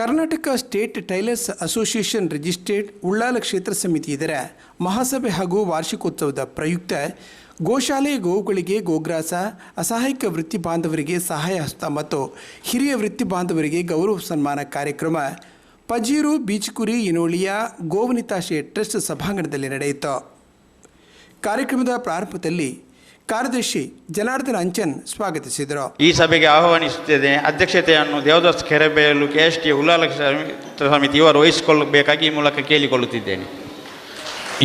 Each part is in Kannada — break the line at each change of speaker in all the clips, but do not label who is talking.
Karnataka state tailors association registered Ullal ಕ್ಷೇತ್ರ ಸಮಿತಿ ಇದರ ಮಹಾಸಭೆ ಹಾಗೂ ವಾರ್ಷಿಕೋತ್ಸವದ ಪ್ರಯುಕ್ತ ಗೋಶಾಲೆ ಗೋವುಗಳಿಗೆ ಗೋಗ್ರಾಸ, ಅಸಹಾಯಕ ವೃತ್ತಿ ಬಾಂಧವರಿಗೆ ಸಹಾಯ ಹಸ್ತ ಮತ್ತು ಹಿರಿಯ ವೃತ್ತಿ ಬಾಂಧವರಿಗೆ ಗೌರವ ಸನ್ಮಾನ ಕಾರ್ಯಕ್ರಮ ಪಜೀರು, ಬೀಚ್ಕುರಿ, ಇನೋಳಿಯ ಗೋವನಿತಾಶೆ ಟ್ರಸ್ಟ್ ಸಭಾಂಗಣದಲ್ಲಿ ನಡೆಯಿತು. ಕಾರ್ಯಕ್ರಮದ ಪ್ರಾರಂಭದಲ್ಲಿ ಕಾರ್ಯದರ್ಶಿ ಜನಾರ್ದನ್ ಅಂಚನ್ ಸ್ವಾಗತಿಸಿದರು.
ಈ ಸಭೆಗೆ ಆಹ್ವಾನಿಸುತ್ತಿದೆ ಅಧ್ಯಕ್ಷತೆಯನ್ನು Devadas Kerebailu K S T Ullal ಸಮಿತಿ ಇವರು ವಹಿಸಿಕೊಳ್ಳಬೇಕಾಗಿ ಈ ಮೂಲಕ ಕೇಳಿಕೊಳ್ಳುತ್ತಿದ್ದೇನೆ.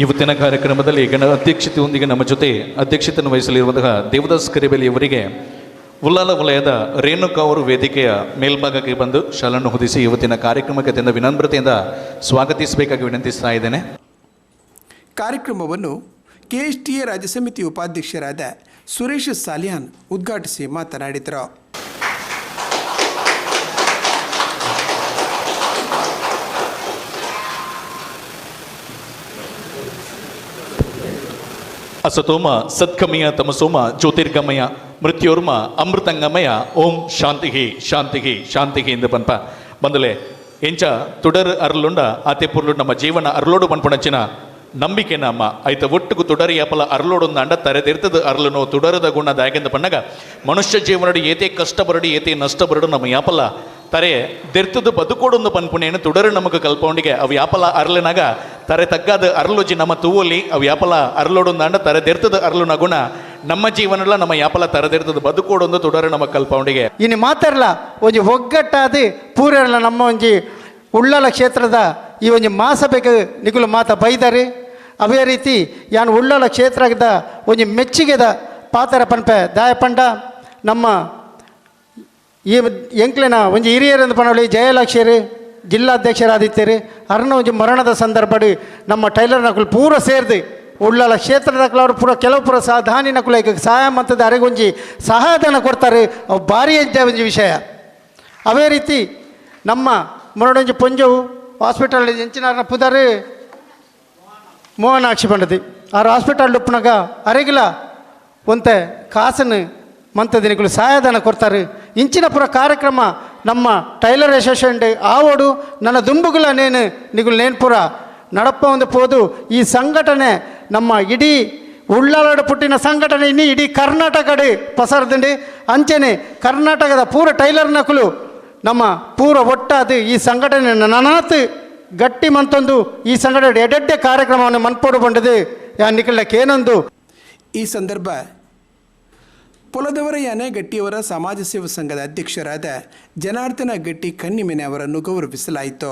ಇವತ್ತಿನ ಕಾರ್ಯಕ್ರಮದಲ್ಲಿ ಗಣ ಅಧ್ಯಕ್ಷತೆಯೊಂದಿಗೆ ನಮ್ಮ ಜೊತೆ ಅಧ್ಯಕ್ಷತೆಯನ್ನು ವಹಿಸಲಿರುವಂತಹ ದೇವದಾಸ್ ಕರಿಬೇಲಿ ಅವರಿಗೆ ಉಲ್ಲಾಲ ವಲಯದ ರೇಣುಕಾ ಅವರು ವೇದಿಕೆಯ ಮೇಲ್ಭಾಗಕ್ಕೆ ಬಂದು ಶಾಲನ್ನು ಹೊದಿಸಿ ಇವತ್ತಿನ ಕಾರ್ಯಕ್ರಮಕ್ಕೆ ಅತ್ಯಂತ ವಿನಮ್ರತೆಯಿಂದ ಸ್ವಾಗತಿಸಬೇಕಾಗಿ ವಿನಂತಿಸ್ತಾ ಇದ್ದೇನೆ.
ಕಾರ್ಯಕ್ರಮವನ್ನು ಕೆಎಸ್ಟಿಎ ರಾಜ್ಯ ಸಮಿತಿ ಉಪಾಧ್ಯಕ್ಷರಾದ ಸುರೇಶ್ ಸಾಲಿಯಾನ್ ಉದ್ಘಾಟಿಸಿ ಮಾತನಾಡಿದರು.
ಅಸತೋಮ ಸತ್ಕಮಯ ತಮಸೋಮ ಜ್ಯೋತಿರ್ಗಮಯ ಮೃತ್ಯೋರ್ಮ ಅಮೃತಂಗಮಯ ಓಂ ಶಾಂತಿಹಿ ಶಾಂತಿಹಿ ಶಾಂತಿಹಿ ಎಂದು ಪನ್ಪ ಬಂದಲೆ, ಎಂಚ ತುಡರ್ ಅರ್ಲುಂಡ ಆತೆ ಪುರ್ಲುಂಡ ನಮ್ಮ ಜೀವನ ಅರ್ಲೋಡು ಪನ್ಪುಣಂಚಿನ ನಂಬಿಕೆ ನಮ್ಮ. ಐತ ಒಟ್ಟುಗು ತುಡರಿ ಅಪಲ ಅರ್ಲೋಡೊಂದು ಅಂಡ ತರೆದಿರ್ತದ. ಅರ್ಲುನೋ ತುಡರದ ಗುಣ ದಾಯಕೆಂದ ಪನ್ನಗ ಮನುಷ್ಯ ಜೀವನಡಿ ಏತೆ ಕಷ್ಟ ಬರಡಿ ಏತೆ ನಷ್ಟ ಬರಡು ನಮ್ಮ ಯಾಪಲ. ತರೆ, ದೆರ್ತದ ಬದುಕೋಡೊಂದು ಪನ್ಪುಣೆಯನ್ನು ತುಡರು ನಮಗೆ ಕಲ್ಪೌಂಡಿಗೆ ಅವು ಯಾಪಲ ಅರ್ಲಿನಾಗ ತರೆ ತಗ್ಗಾದ ಅರ್ಲುಜಿ ನಮ್ಮ ತೂವಲಿ ಅವು ಯಾಪಲ ಅರ್ಲೋಡೊಂದು ಅಂಡ ತರೆ ದೆರ್ತದ ಅರ್ಲುನ ಗುಣ ನಮ್ಮ ಜೀವನಲ್ಲ ನಮ್ಮ ಯಾಪಲ ತರದಿರ್ತದ. ಬದುಕೋಡೊಂದು ತುಡರು ನಮಗೆ ಕಲ್ಪೌಂಡಿಗೆ
ಇನ್ನು ಮಾತಾರಲ್ಲ, ಒಂಜಿ ಒಗ್ಗಟ್ಟಾದ ಪೂರಲ್ಲ ನಮ್ಮ ಒಂಜಿ ಉಳ್ಳಲ ಕ್ಷೇತ್ರದ ಈ ಒಂಜಿ ಮಾಸಬೇಕು ನಿಗುಲು ಮಾತ ಬೈದಾರೆ. ಅವೇ ರೀತಿ ಯಾನ್ ಉಳ್ಳಾಲ ಕ್ಷೇತ್ರದ ಒಂಜಿ ಮೆಚ್ಚುಗೆದ ಪಾತ್ರ ಪನ್ಪೆ ದಾಯ ಪಂಡ ನಮ್ಮ ಈ ಎಂಕ್ಲೆನ ಒಂಜಿ ಹಿರಿಯರಂದು ಪನೊಲಿ ಜಯಲಕ್ಷ್ಯರು ಜಿಲ್ಲಾಧ್ಯಕ್ಷರಾದಿತ್ತೇರು ಅರ್ನ ಒಂಜಿ ಮರಣದ ಸಂದರ್ಭಡು ನಮ್ಮ ಟೈಲರ್ ನಕುಲು ಪೂರ ಸೇರ್ದು ಕ್ಷೇತ್ರದ ಅವರು ಪೂರ ಕೆಲವು ಪೂರ ಸಹ ಈಗ ಸಹಾಯ ಮಂತದ ಅರೆಗೊಂಜಿ ಸಹಾಯಧನ ಕೊಡ್ತಾರೆ. ಅವು ಭಾರಿ ಇದ್ದ ಒಂಜಿ ವಿಷಯ. ಅವೇ ರೀತಿ ನಮ್ಮ ಮೊರಡೊಂಜಿ ಪೊಂಜವು ಹಾಸ್ಪಿಟಲ್ ಎಂಚಿನಾರ್ನ ಪುದರ್ ಮೋಹನಾಕ್ಷಿ ಪಂಡದಿ ಆರು ಹಾಸ್ಪಿಟಲ್ ಉಪ್ಪನಾಗ ಅರೆಗಿಲ್ಲ ಒಂತೆ ಕಾಸನ್ನು ಮಂತ ದಿನಗಳು ಸಹಾಯಧನ ಕೊಡ್ತಾರೆ. ಇಂಚಿನ ಪುರ ಕಾರ್ಯಕ್ರಮ ನಮ್ಮ ಟೈಲರ್ ಅಸೋಸಿಯೇಷನ್ ಆವೋಡು ನನ್ನ ದುಂಬುಗಳ ನೇನು ನಿಗುಲು ನೇನ್ಪುರ ನಡಪ ಒಂದು ಪೋದು ಈ ಸಂಘಟನೆ ನಮ್ಮ ಇಡೀ ಉಳ್ಳಾಲಡ ಪುಟ್ಟಿನ ಸಂಘಟನೆ ಇನ್ನಿ ಇಡೀ ಕರ್ನಾಟಕಡೆ ಪಸರದಿಂಡಿ. ಅಂಚೆನೆ ಕರ್ನಾಟಕದ ಪೂರ ಟೈಲರ್ ನಕಲು ನಮ್ಮ ಪೂರ ಒಟ್ಟಾದ ಈ ಸಂಘಟನೆ ನನಾತ್ ಗಟ್ಟಿ ಮಂತೊಂದು ಈ ಸಂಘಟನೆ ಎಡೆಡ್ಡೆ ಕಾರ್ಯಕ್ರಮವನ್ನು ಮನ್ಪೋಡು ಬಂಡದು ಯಾ ನಿಖಿಲಕ್ಕೆ ಏನೊಂದು?
ಈ ಸಂದರ್ಭ ಪೊಲದವರ ಯಾನೆ ಗಟ್ಟಿಯವರ ಸಮಾಜ ಸೇವಾ ಸಂಘದ ಅಧ್ಯಕ್ಷರಾದ ಜನಾರ್ದನ ಗಟ್ಟಿ ಕನ್ನಿಮೆನೆ ಅವರನ್ನು ಗೌರವಿಸಲಾಯಿತು.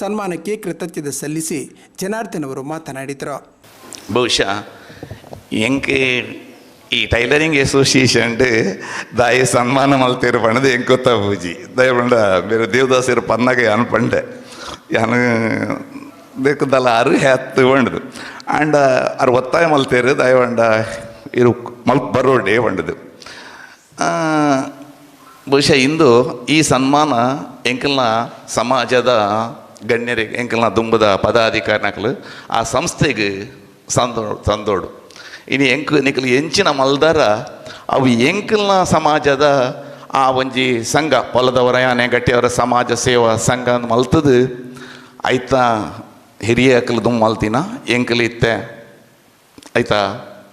ಸನ್ಮಾನಕ್ಕೆ ಕೃತಜ್ಞತೆ ಸಲ್ಲಿಸಿ ಜನಾರ್ದನ್ ಅವರು ಮಾತನಾಡಿದರು.
ಬಹುಶಃ ಎಂಕೆ ಈ ಟೈಲರಿಂಗ್ ಅಸೋಸಿಯೇಷನ್ ದಾಯಿ ಸನ್ಮಾನ ಮಲ್ತೇರು ಪಣದು ಎಂಕೊತ್ತ ಪೂಜಿ ದಯ ಪಂಡ ಬೇರೆ ದೇವದಾಸರು ಪನ್ನಗೆ ಅನ್ಪಂಡೆ ಯಾನು ಬೇಕದಲ್ಲ ಅರು ಹ್ಯಾತ್ ಬಂಡದು ಆಂಡ ಅರು ಒತ್ತಾಯ ಮಲ್ತೇರು ದಯ ಇರು ಮಲ್ಪ ಬರೋಡೆ ಬಂಡದು ಬಹುಶಃ ಇಂದು ಈ ಸನ್ಮಾನ ಎಂಕಲ್ನ ಸಮಾಜದ ಗಣ್ಯರಿಗೆ ಎಂಕಲ್ನ ದುಂಬದ ಪದಾಧಿಕಾರಿನಕಲು ಆ ಸಂಸ್ಥೆಗೆ ಸಂದೋ, ತಂದೋಡು. ಇನ್ನು ಎಂಕ್, ನಿಕಲು ಎಂಚಿನ ಮಲ್ದಾರ ಅವು ಎಂಕಲ್ನ ಸಮಾಜದ ಆ ಒಂಜಿ ಸಂಘ ಹೊಲದವರ ಯಾನೆ ಗಟ್ಟಿಯವರ ಸಮಾಜ ಸೇವಾ ಸಂಘ ಅಂದ್ ಮಲ್ತದು. ಐತ ಹಿರಿಯ ಅಕ್ಕಲು ದುಮ್ ಮಲ್ತಿನ, ಎಂಕಲ್ ಇತ್ತೆ. ಆಯ್ತಾ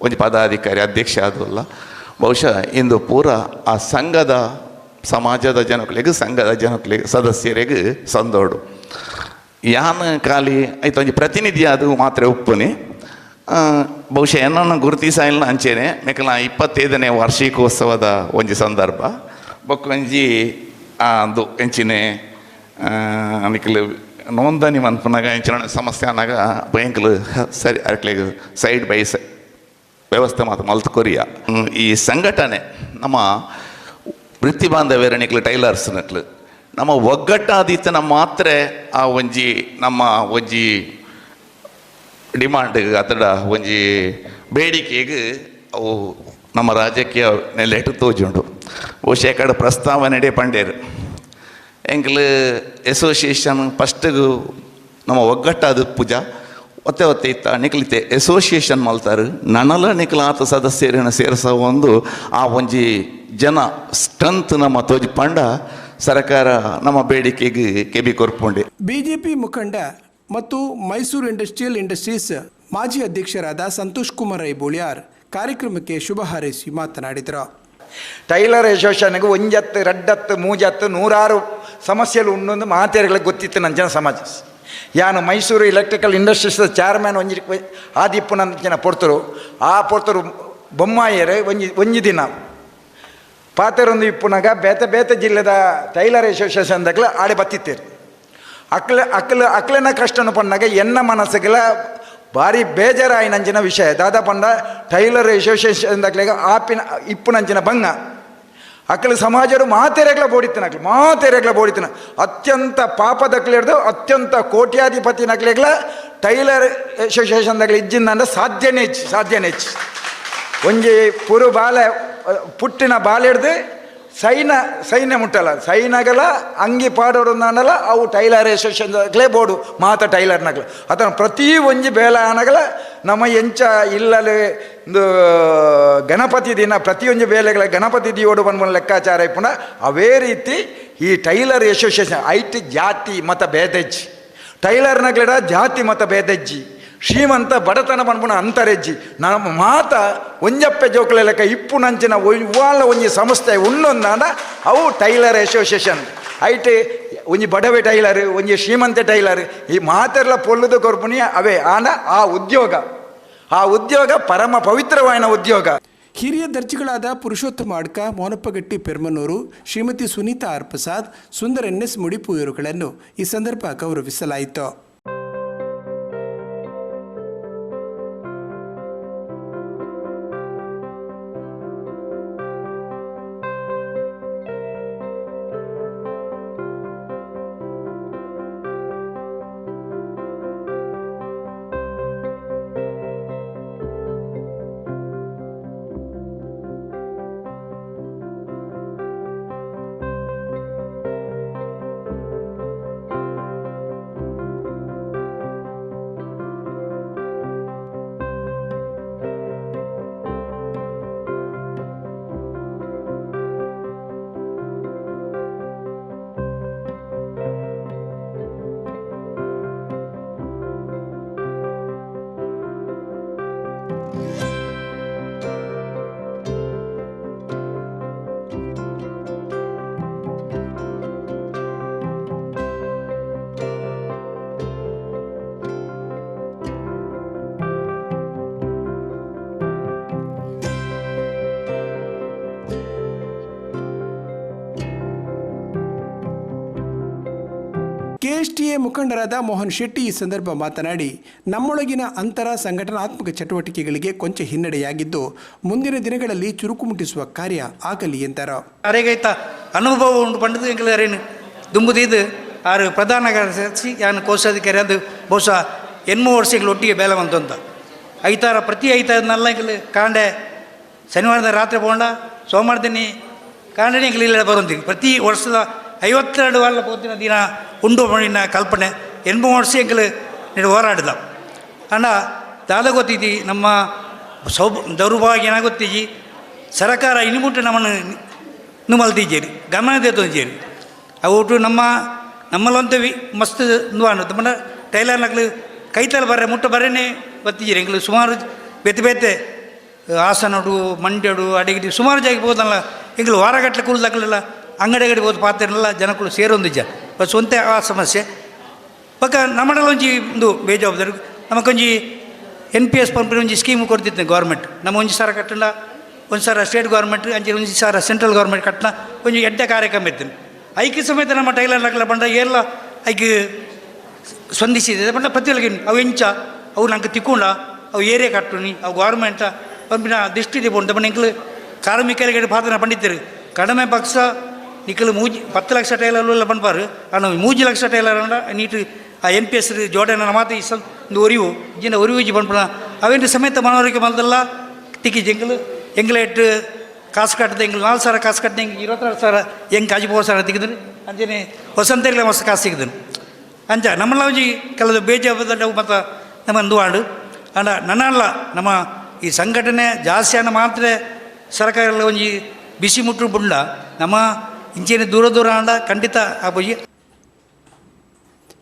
ಒಂಜಿ ಪದಾಧಿಕಾರಿ ಅಧ್ಯಕ್ಷ ಆದಲ್ಲ ಬಹುಶಃ ಇಂದು ಪೂರ ಆ ಸಂಘದ, ಸಮಾಜದ ಜನಗಳಿಗೆ ಸಂಘದ ಜನಗಳಿಗೆ ಸದಸ್ಯರಿಗೆ ಸಂದೋಡು. ಯಾನ್ ಖಾಲಿ ಆಯ್ತು ಒಂಜಿ ಪ್ರತಿನಿಧಿ ಅದು ಮಾತ್ರ ಆ, ಬಹುಶಃ ಎನ್ನನ್ನು ಗುರುತಿಸಾಯಿಲ್ಲ ಅಂಚೆನೆ. ಮೇಕಲ ಇಪ್ಪತ್ತೈದನೇ ವಾರ್ಷಿಕೋತ್ಸವದ ಒಂಜಿ ಸಂದರ್ಭ. ಬೊಕ್ಕೊಂಜಿ ಅದು ಎಂಚಿನೆ ಅನಿಕಲು ನೋಂದಣಿ ಮನ್ಪನಾಗ ಎಂಚಿನ ಸಮಸ್ಯೆ ಅನ್ನಾಗ ಬ್ಯಾಂಕ್ಲು ಸರಿ ಅಟ್ಲಿಗೆ ಸೈಡ್ ಬೈ ಸೈ ವ್ಯವಸ್ಥೆ ಮಾತು ಮಲ್ತು ಕೊರಿಯ. ಈ ಸಂಘಟನೆ ನಮ್ಮ ವೃತ್ತಿ ಬಾಂಧವ್ಯರ ನಿಕ್ಲು ನಮ್ಮ ಒಗ್ಗಟ್ಟಾದೀತನ ಮಾತ್ರ ಆ ಒಂಜಿ, ನಮ್ಮ ಒಂಜಿ ಡಿಮಾಂಡ್ ಅದರ ಒಂಜಿ ಬೇಡಿಕೆಗೆ ಅವು ನಮ್ಮ ರಾಜಕೀಯ ನೆಲೆಟ್ಟು ತೋಜುಂಡು. ಬಹುಶಃ ಕಡೆ ಪ್ರಸ್ತಾವನೆ ಪಂಡೇರು. ಎಂಕ್ಲು ಎಸೋಸಿಯೇಷನ್ ಫಸ್ಟಿಗೂ ನಮ್ಮ ಒಗ್ಗಟ್ಟಾದ ಪೂಜಾ, ಒತ್ತೆ ಒತ್ತೆ ಇತ್ತ ನಿಕ್ಲಿತೆ. ಅಸೋಸಿಯೇಷನ್ ಮಲ್ತಾರೆ ನನಲ ನಿಕ್ಲ ಸದಸ್ಯರನ್ನು ಸೇರಿಸ ಒಂದು ಆ ಒಂಜಿ ಜನ ಸ್ಟ್ರೆಂತ್ ನಮ್ಮ ತೋಜಿ ಪಂಡ ಸರ್ಕಾರ ನಮ್ಮ ಬೇಡಿಕೆಗೆ ಕೆಬಿ ಕೊರ್ಪೊಂಡೆ.
ಬಿಜೆಪಿ ಮುಖಂಡ ಮತ್ತು ಮೈಸೂರು ಇಂಡಸ್ಟ್ರಿಯಲ್ ಇಂಡಸ್ಟ್ರೀಸ್ ಮಾಜಿ ಅಧ್ಯಕ್ಷರಾದ ಸಂತೋಷ್ ಕುಮಾರ್ ರೈ ಬೋಳಿಯಾರ್ ಕಾರ್ಯಕ್ರಮಕ್ಕೆ ಶುಭ ಹಾರೈಸಿ ಮಾತನಾಡಿದರು.
ಟೈಲರ್ ಅಸೋಸಿಯೇಷನ್ಗೆ ಒಂಜತ್ತು ರಡ್ಡತ್ತು ಮೂಜತ್ತು ನೂರಾರು ಸಮಸ್ಯೆలు ಉಂಡೊಂದು ಮಾತೇರಿಗಳಿಗೆ ಗೊತ್ತಿತ್ತು ನಂಜನ ಸಮಾಜ. ಯಾನು ಮೈಸೂರು ಎಲೆಕ್ಟ್ರಿಕಲ್ ಇಂಡಸ್ಟ್ರೀಸ್ ಚೇರ್ಮನ್ ಒಂಜಿ ಆದಿಪ್ಪು ಜನ ಪೊರ್ತರು. ಆ ಪೊರ್ತರು ಬೊಮ್ಮಾಯರೇ ಒಂಜಿ ಒಂಜಿ ದಿನ ಪಾತೆರೊಂದು ಇಪ್ಪುನಾಗ ಬೇತೆ ಬೇತೆ ಜಿಲ್ಲೆದ ಟೈಲರ್ ಅಸೋಸಿಯೇಷನ್ದಾಗಲ ಆಡೆ ಬತ್ತಿತ್ತೇರು. ಅಕ್ಲ ಅಕ್ಲ ಅಕ್ಲನ ಕಷ್ಟನ ಪಂಡಾಗ ಎನ್ನ ಮನಸ್ಸಿಗೆಲ್ಲ ಭಾರಿ ಬೇಜಾರಾಯಿನಂಚಿನ ವಿಷಯ. ದಾದಾ ಪಂಡ ಟೈಲರ್ ಅಸೋಸಿಯೇಷನ್ ಅಸೋಸಿಯೇಷನ್ದಾಗ್ಲಾಗ ಆಪಿನ ಇಪ್ಪುನಂಚಿನ ಭಂಗ. ಅಕ್ಕಲು ಸಮಾಜರು ಮಾತೆರೆಗ್ಲ ಬೋಡಿತನ ಅಕ್ಲು, ಮಾತೆರೆಗ್ಲ ಬೋಡಿತನ ಅತ್ಯಂತ ಪಾಪದಕ್ಲೆ ಹಿಡಿದು ಅತ್ಯಂತ ಕೋಟ್ಯಾಧಿಪತಿ ನಕ್ಲೆಗ್ಲ ಟೈಲರ್ ಅಸೋಸಿಯೇಷನ್ ಅಸೋಸಿಯೇಷನ್ದಾಗ್ಲ ಇಜ್ಜಿಂದ ಸಾಧ್ಯನೇ ಹೆಚ್ಚು ಸಾಧ್ಯನೇ ಹೆಚ್ಚು ಒಂಜಿ ಪುರು ಬಾಲೆ ಪುಟ್ಟಿನ ಬಾಲ್ ಹಿಡ್ದು ಸೈನ, ಸೈನ್ಯ ಮುಟ್ಟಲ್ಲ. ಸೈನಗಲ ಅಂಗಿ ಪಾಡೋರು ನಾನಲ್ಲ ಅವು ಟೈಲರ್ ಅಸೋಸಿಯೇಷನ್ದಾಗಲೇ ಬೋಡು ಮಾತ ಟೈಲರ್ನಾಗಲ ಅತನ ಪ್ರತಿ ಒಂಜಿ ಬೇಲ ಆನಗಲ ನಮ್ಮ ಎಂಚ ಇಲ್ಲಲೆ ಒಂದು, ಗಣಪತಿ ದಿನ ಪ್ರತಿಯೊಂದು ಬೇಲೆಗಳ ಗಣಪತಿ ದಿಯೋಡು ಬಂದ್ಬಂದು ಲೆಕ್ಕಾಚಾರ ಇಪ್ಪುಣ ಅವೇ ರೀತಿ ಈ ಟೈಲರ್ ಅಸೋಸಿಯೇಷನ್ ಐಟಿ ಜಾತಿ ಮತ ಭೇದಜ್ಜಿ. ಟೈಲರ್ನಾಗಲಿಡ ಜಾತಿ ಮತ ಭೇದಜ್ಜಿ. ಶ್ರೀಮಂತ ಬಡತನ ಪನ್ಪುನ ಅಂತರೆಜ್ಜಿ. ನಮ್ಮ ಮಾತ ಒಂಜಪ್ಪೆ ಜೋಕುಲ ಲೆಕ್ಕ ಇಪ್ಪು ನಂಚಿನ ಇವಾಳ ಒಂಜಿ ಸಂಸ್ಥೆ ಉಣ್ಣೊಂದಾಂಡ ಅವು ಟೈಲರ್ ಅಸೋಸಿಯೇಷನ್. ಐಟಿ ಒಂಜಿ ಬಡವೆ ಟೈಲರ್, ಒಂಜಿ ಶ್ರೀಮಂತ ಟೈಲರ್, ಈ ಮಾತೆಲ್ಲ ಪೊಲ್ಲುದು ಕೊರ್ಪುನಿ ಅವೇ ಆನ ಆ ಉದ್ಯೋಗ. ಆ ಉದ್ಯೋಗ ಪರಮ ಪವಿತ್ರವಾಯಿನ ಉದ್ಯೋಗ.
ಹಿರಿಯ ದರ್ಜಿಗಳಾದ Purushottama Adka Monappagatti Permannur, Shrimati Sunita R Prasad Sundar N S Mudipu ಇವರುಗಳನ್ನು ಈ ಸಂದರ್ಭ ಗೌರವಿಸಲಾಯಿತು. ರಾಷ್ಟ್ರೀಯ ಮುಖಂಡರಾದ ಮೋಹನ್ ಶೆಟ್ಟಿ ಈ ಸಂದರ್ಭ ಮಾತನಾಡಿ, ನಮ್ಮೊಳಗಿನ ಅಂತರ ಸಂಘಟನಾತ್ಮಕ ಚಟುವಟಿಕೆಗಳಿಗೆ ಕೊಂಚ ಹಿನ್ನಡೆಯಾಗಿದ್ದು, ಮುಂದಿನ ದಿನಗಳಲ್ಲಿ ಚುರುಕು ಮುಟ್ಟಿಸುವ ಕಾರ್ಯ ಆಗಲಿ ಎಂದರು.
ಅರೆಗೈತ ಅನುಭವ ಉಂಟು ಪಂಡಿತರೇನು ದುಂಬುದಿದ್ದು ಆರು ಪ್ರಧಾನ ಕಾರ್ಯದರ್ಶಿ, ಯಾನು ಕೋಶಾಧಿಕಾರಿ, ಅದು ಬಹುಶಃ ಎನ್ಮೂ ವರ್ಷಗಳ ಒಟ್ಟಿಗೆ ಬೇಲ ಬಂತು ಅಂತ. ಐತಾರ ಪ್ರತಿ ಐತಾರದನ್ನೆಲ್ಲ ಎಂಗ್ಳು ಕಾಂಡೆ ಶನಿವಾರದ ರಾತ್ರಿ ಪೋಂಡ ಸೋಮವಾರದಿನ ಕಾಂಡನೆ ಇಲ್ಲಿ ಬರೋಂತೀವಿ ಪ್ರತಿ ವರ್ಷದ ಪೋತಿನ ದಿನ ಉಂಡು ಮಣ್ಣಿನ ಕಲ್ಪನೆ ಎನ್ಮೂ ವರ್ಷ ಎಂಕಲ್ ನೀನು ಹೋರಾಡಿದ. ಅಣ್ಣ ದಾದ ಗೊತ್ತಿದ್ದಿ ನಮ್ಮ ಸೌಭ ದೌರ್ಭಾಗ್ಯನ ಏನಾಗೊತ್ತಿಜಿ ಸರಕಾರ ಮುಟ್ಟ ನಮ್ಮನ್ನು ಇನ್ನು ಮಲ್ತಿದ್ದೀರಿ, ಗಮನ ತೆತ್ತೊಂದಿದ್ದೀರಿ ಅವು ನಮ್ಮ ನಮ್ಮಲ್ಲಂತ ಮಸ್ತ್ ನುವಾನು ತಮ್ಮನ ಟೈಲರ್ ನಕ್ಲು ಕೈತಲ್ ಬರ್ರೆ, ಮುಟ್ಟ ಬರೆನೆ ಬತ್ತಿದ್ದೀರಿ. ಎಂಗ್ಲು ಸುಮಾರು ಬೇತೆ ಬೇತೆ, ಹಾಸನಡು, ಮಂಡ್ಯಡು ಅಡಿಗಿಡಿ ಸುಮಾರು ಜಾಗ ಹೋದಲ್ಲ ಎಂಗ್ಲು ವಾರಗಟ್ಟಲೆ ಕುಲ್ದಾಗಲೆಲ್ಲ ಅಂಗಡಿ ಅಂಗಡಿ ಹೋದ ಪಾತ್ರೆಲ್ಲ ಜನಗಳು ಸೇರೊಂದು ಬಸ್ ಸ್ವಂತೆ ಆ ಸಮಸ್ಯೆ. ಬಕ್ಕ ನಮ್ಮಡಲ ಒಂಜಿ ಒಂದು ಬೇಜವಾಬ್ದಾರಿ ನಮಕೊಂಜಿ ಎನ್ ಪಿ ಎಸ್ ಪಂಪಿನ ಒಂಜಿ ಸ್ಕೀಮ್ ಕೊಡ್ತಿತ್ತು ಗೌರ್ಮೆಂಟ್ ನಮ್ಮ ಒಂಜಿ ಸಾರ ಕಟ್ಟಂಡ ಒಂದು ಸಾರ ಸ್ಟೇಟ್ ಗೌರ್ಮೆಂಟ್ ಅಂಚೆ ಒಂಜಿ ಸಾರ ಸೆಂಟ್ರಲ್ ಗೌರ್ಮೆಂಟ್ ಕಟ್ಟಣ, ಒಂಜಿ ಎಡ್ಡ ಕಾರ್ಯಕ್ರಮ ಇತ್ತು ಐಕ್ಯ ಸಮೇತ ನಮ್ಮ ಟೈಲರ್ ನಕಲ ಬಂಡ ಎಲ್ಲ ಐಕ್ ಸ್ಪಂದಿಸಿದೆ. ಬಂಡ ಪ್ರತಿಯೊಳಗೆ ಅವು ಎಂಚ ಅವು ನಂಗೆ ತಿಕ್ಕೊಂಡ, ಅವು ಏರಿಯಾ ಕಟ್ಟುನಿ, ಅವು ಗೌರ್ಮೆಂಟ ಪಂಪಿನ ದೃಷ್ಟಿ ಬೋಂಡ ಬಣ್ಣ ಇಂಕ್ಲು ಕಾರ್ಮಿಕರಿಗೆ ಪಾತ್ರ ಪಂಡಿತರು ಕಡಿಮೆ ಪಕ್ಷ ಪತ್ತು ಲಕ್ಷ ಟೈಲರ್ ಎಲ್ಲ ಪಂಪಾರು ಅಣ್ಣ ಮೂಜಿ ಲಕ್ಷ ಟೈಲರ್ ಅಂಡ ನೀಟು ಆ ಎನ್ ಪಿ ಎಸ್ ಜೋಡನ ಮಾತು ಈ ಸ್ವಲ್ಪ ಒಂದು ಒರಿವು. ಜಿನ್ನ ಒರಿವುಜಿ ಪಂಪಣ ಅವೇನು ಸಮೇತ ಮನವರಿಕೆ ಬಂದಲ್ಲ ತಿಕ್ಕಿ ಜಂಗಲು, ಎಂಗ್ಲೇಟ್, ಕಾಸು ಕಟ್ಟದೆ ಎಂಗ್ಲು ನಾಲ್ಕು ಸಾವಿರ ಕಾಸು ಕಟ್ಟದೆ ಹೆಂಗೆ ಇರುವತ್ತಾರು ಸಾವಿರ ಹೆಂಗೆ ಕಾಜಿ ಪೋರ್ ಸಾವಿರ ತೆಗೆದ್ರು. ಅಂಜನೆ ವಸಂತರಿಗೆ ಮಸ್ತ್ ಕಾಸು ತೆಗೆದನು ಅಂಜ ನಮ್ಮಲ್ಲ ಒಂಜಿ ಕೆಲವು ಬೇಜಾಬಾರಿ ಮತ್ತು ನಮ್ಮ ಅಂದುವಾಡು ಅಂಡ ನನ್ನಲ್ಲ ನಮ್ಮ ಈ ಸಂಘಟನೆ ಜಾಸ್ತಿ ಅನ್ನ ಮಾತ್ರ ಸರ್ಕಾರ ಒಂಜಿ ಬಿಸಿ ಮುಟ್ಟು ಬುಂಡ. ನಮ್ಮ ಇಂಚಿನ ದೂರ ದೂರ ಅಂಡ ಖಂಡಿತ ಆ ಬೊಯ್ಯಿ.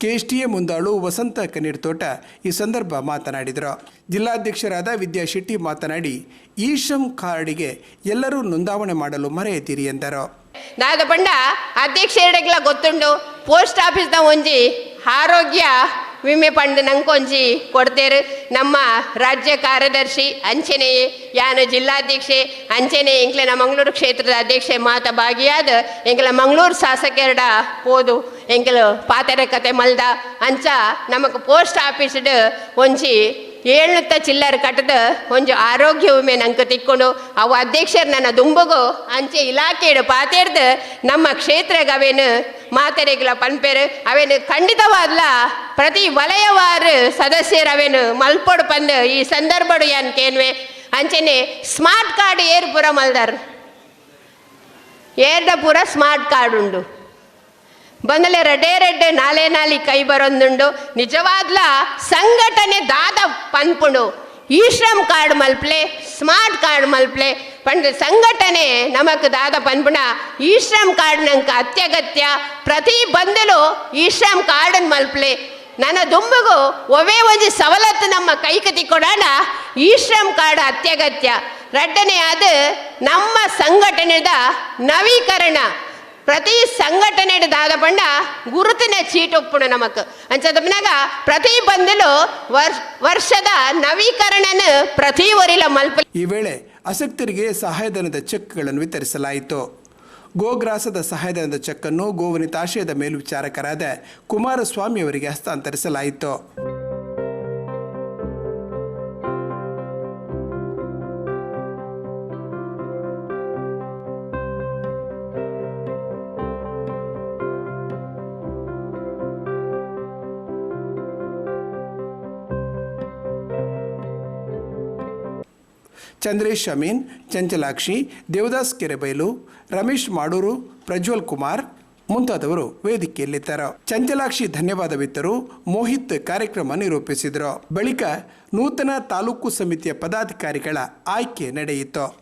ಕೆಎಸ್ಟಿಎ ಮುಂದಾಳು ವಸಂತ ಕಣ್ಣೀರ್ತೋಟ ಈ ಸಂದರ್ಭ ಮಾತನಾಡಿದರು. ಜಿಲ್ಲಾಧ್ಯಕ್ಷರಾದ ವಿದ್ಯಾ ಶೆಟ್ಟಿ ಮಾತನಾಡಿ ಈ ಶ್ರಮ್ ಕಾರ್ಡಿಗೆ ಎಲ್ಲರೂ ನೋಂದಾವಣೆ ಮಾಡಲು ಮರೆಯದಿರಿ ಎಂದರು.
ನಾದ ಪಂಡ ಅಧ್ಯಕ್ಷ ಎರಡಗ್ಲ ಗೊತ್ತುಂಡು ಪೋಸ್ಟ್ ಆಫೀಸ್ನ ಒಂಜಿ ಆರೋಗ್ಯ ವಿಮೆ ಪಂಡ್ ನಂಕೊಂಜಿ ಕೊಡ್ತೇರು. ನಮ್ಮ ರಾಜ್ಯ ಕಾರ್ಯದರ್ಶಿ ಅಂಚನೆ ಯಾನ ಜಿಲ್ಲಾಧ್ಯಕ್ಷೆ ಅಂಚನೆ ಎಂಕ್ಲೆನ ಮಂಗಳೂರು ಕ್ಷೇತ್ರದ ಅಧ್ಯಕ್ಷೆ ಮಾತ ಭಾಗಿಯಾದ ಎಂಕಲ ಮಂಗಳೂರು ಶಾಸಕರಡ ಓದು ಎಂಕಲು ಪಾತೆರೆ ಕತೆ ಮಲ್ದ. ಅಂಚ ನಮಕ್ ಪೋಸ್ಟ್ ಆಫೀಸ್ಡ್ ಒಂಜಿ ಏಳ್ನತ್ತ ಚಿಲ್ಲರ್ ಕಟ್ಟದ ಒಂಜು ಆರೋಗ್ಯ ವಿಮೆ ನಂಗೆ ತಿಕ್ಕೊಂಡು ಅವು ಅಧ್ಯಕ್ಷರು ನನ್ನ ದುಂಬಗು ಅಂಚೆ ಇಲಾಖೆಡು ಪಾತೇರ್ದು ನಮ್ಮ ಕ್ಷೇತ್ರಗೆ ಅವೇನು ಮಾತೆರೆಗಳ ಪನ್ಪೇರು, ಅವೇನು ಖಂಡಿತವಾದ್ಲ ಪ್ರತಿ ವಲಯವಾರು ಸದಸ್ಯರು ಅವೇನು ಮಲ್ಪೊಡು ಪಂದು ಈ ಸಂದರ್ಭಡು ಯಾನ್ ಕೇನ್ವೆ ಅಂಚೆನೆ ಸ್ಮಾರ್ಟ್ ಕಾರ್ಡ್ ಏರ್ ಪೂರ ಮಲ್ದಾರ್. ಏರ್ದ ಪೂರ ಸ್ಮಾರ್ಟ್ ಕಾರ್ಡ್ ಉಂಡು. ಬಂದಲೆ ರೆಡ್ಡೆ ರೆಡ್ಡೆ, ನಾಲೆ ನಾಲಿ ಕೈ ಬರೊಂದುಂಡು. ನಿಜವಾದ್ಲ ಸಂಘಟನೆ ದಾದ ಪನ್ಪುಂಡು. ಈ ಶ್ರಮ್ ಕಾರ್ಡ್ ಮಲ್ಪ್ಲೆ, ಸ್ಮಾರ್ಟ್ ಕಾರ್ಡ್ ಮಲ್ಪ್ಲೆ. ಪಂಡ ಸಂಘಟನೆ ನಮಕ್ ದಾದ ಪನ್ಪುಣ ಈ ಶ್ರಮ್ ಕಾರ್ಡ್ ನಂಕ ಅತ್ಯಗತ್ಯ. ಪ್ರತಿ ಬಂದಲು ಈ ಶ್ರಮ್ ಕಾರ್ಡ್ ಮಲ್ಪ್ಲೆ. ನನ್ನ ದುಂಬಗು ಒವೇ ಒಂಜಿ ಸವಲತ್ತು ನಮ್ಮ ಕೈಕತಿ ಕೊಡೋಣ ಈ ಶ್ರಮ್ ಕಾರ್ಡ್ ಅತ್ಯಗತ್ಯ. ರಡ್ಡನೆ ಅದು ನಮ್ಮ ಸಂಘಟನೆದ ನವೀಕರಣ. ಪ್ರತಿ ಸಂಘಟನೆ ದಾದ ಪಂಡ ಗುರುತಿನ ಚೀಟ್ ನಮಕ್ ನಮಕ್. ಅಂಚದಪ್ಪನಾಗ ಪ್ರತಿ ಬಂದಲು ವರ್ ವರ್ಷದ ನವೀಕರಣನ ಪ್ರತಿ ವರಿಲ ಮಲ್ಪ
ಈ ವೇಳೆ ಆಸಕ್ತರಿಗೆ ಸಹಾಯಧನದ ಚೆಕ್ಗಳನ್ನು ವಿತರಿಸಲಾಯಿತು. ಗೋಗ್ರಾಸದ ಸಹಾಯಧನದ ಚೆಕ್ ಅನ್ನು ಗೋವನಿತಾಶಯದ ಮೇಲ್ವಿಚಾರಕರಾದ ಕುಮಾರಸ್ವಾಮಿ ಅವರಿಗೆ ಹಸ್ತಾಂತರಿಸಲಾಯಿತು. ಚಂದ್ರೇಶ್ ಅಮೀನ್, ಚಂಚಲಾಕ್ಷಿ, ದೇವದಾಸ್ ಕೆರೆಬೈಲು, ರಮೇಶ್ ಮಾಡೂರು, ಪ್ರಜ್ವಲ್ ಕುಮಾರ್ ಮುಂತಾದವರು ವೇದಿಕೆಯಲ್ಲಿದ್ದರು. ಚಂಚಲಾಕ್ಷಿ ಧನ್ಯವಾದವಿತ್ತರು. ಮೋಹಿತ್ ಕಾರ್ಯಕ್ರಮ ನಿರೂಪಿಸಿದರು. ಬಳಿಕ ನೂತನ ತಾಲೂಕು ಸಮಿತಿಯ ಪದಾಧಿಕಾರಿಗಳ ಆಯ್ಕೆ ನಡೆಯಿತು.